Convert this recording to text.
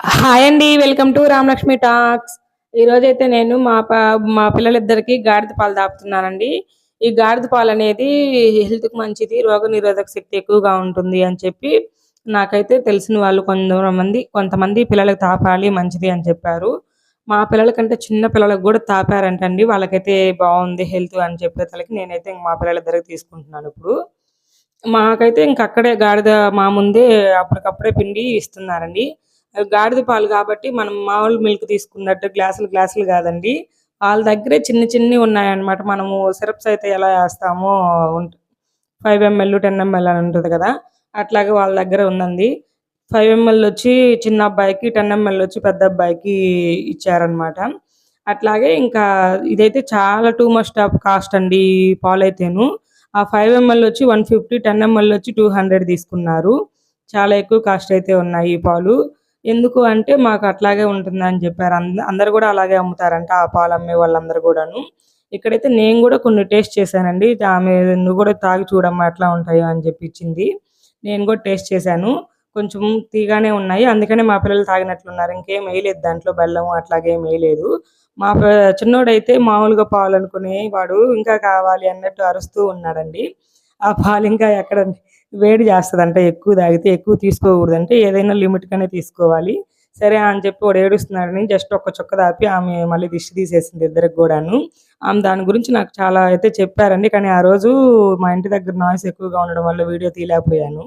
Hi అండి welcome to Ramalakshmi talks. ఈరోజు అయితే నేను మా మా పిల్లలిద్దరికి గాడిద పాలు తాపుతున్నానండి ఈ గాడిద పాలు అనేది హెల్త్కి మంచిది రోగ నిరోధక శక్తి ఎక్కువగా ఉంటుంది అని చెప్పి నాకైతే తెలిసిన వాళ్ళు కొంతమంది కొంతమంది పిల్లలకు తాపాలి మంచిది అని చెప్పారు. మా పిల్లల కంటే చిన్న పిల్లలకు కూడా తాపారంటండి. వాళ్ళకైతే బాగుంది హెల్త్ అని చెప్పేతలకి నేనైతే మా పిల్లలిద్దరికి తీసుకుంటున్నాను ఇప్పుడు. మాకైతే ఇంకక్కడే గాడిద మా ముందే అప్పటికప్పుడే పిండి ఇస్తున్నారండి. గాడిద పాలు కాబట్టి మనం మామూలు మిల్క్ తీసుకున్నట్టు గ్లాసులు గ్లాసులు కాదండి. వాళ్ళ దగ్గరే చిన్న చిన్నవి ఉన్నాయన్నమాట. మనము సిరప్స్ అయితే ఎలా వేస్తామో ఫైవ్ ఎంఎల్ టెన్ ఎంఎల్ అని ఉంటుంది కదా. అట్లాగే వాళ్ళ దగ్గర ఉందండి. ఫైవ్ ఎంఎల్ వచ్చి చిన్న అబ్బాయికి టెన్ ఎంఎల్ వచ్చి పెద్ద అబ్బాయికి ఇచ్చారనమాట అట్లాగే ఇంకా ఇదైతే చాలా టూ మచ్ ఆఫ్ కాస్ట్ అండి పాలైతేను. పాలు అయితేను ఆ ఫైవ్ ఎంఎల్ వచ్చి వన్ ఫిఫ్టీ టెన్ ఎంఎల్ వచ్చి టూ హండ్రెడ్ తీసుకున్నారు. చాలా ఎక్కువ కాస్ట్ అయితే ఉన్నాయి ఈ పాలు. ఎందుకు అంటే మాకు అట్లాగే ఉంటుందని చెప్పారు. అందరు కూడా అలాగే అమ్ముతారంట ఆ పాలు అమ్మే వాళ్ళందరూ కూడాను. ఇక్కడైతే నేను కూడా కొన్ని టేస్ట్ చేశానండి. ఆమె నువ్వు కూడా తాగి చూడమ్మా ఎట్లా ఉంటాయో అని చెప్పించింది నేను కూడా టేస్ట్ చేశాను. కొంచెం తీగానే ఉన్నాయి. అందుకనే మా పిల్లలు తాగినట్లున్నారు. ఇంకేం వేయలేదు దాంట్లో బెల్లం అట్లాగే వేయలేదు. మా చిన్నోడైతే మామూలుగా పాలు అనుకునే వాడు ఇంకా కావాలి అన్నట్టు అరుస్తూ ఉన్నాడండి. ఆ పాలు ఇంకా ఎక్కడ వేడి చేస్తుందంట ఎక్కువ తాగితే ఎక్కువ తీసుకోకూడదంటే ఏదైనా లిమిట్గానే తీసుకోవాలి. సరే అని చెప్పి వాడు ఏడుస్తున్నాడని జస్ట్ ఒక్క చుక్క తాపి ఆమె మళ్ళీ దిష్టి తీసేసింది ఇద్దరికి కూడాను. ఆమె దాని గురించి నాకు చాలా అయితే చెప్పారండి. కానీ ఆ రోజు మా ఇంటి దగ్గర నాయిస్ ఎక్కువగా ఉండడం వల్ల వీడియో తీయలేకపోయాను.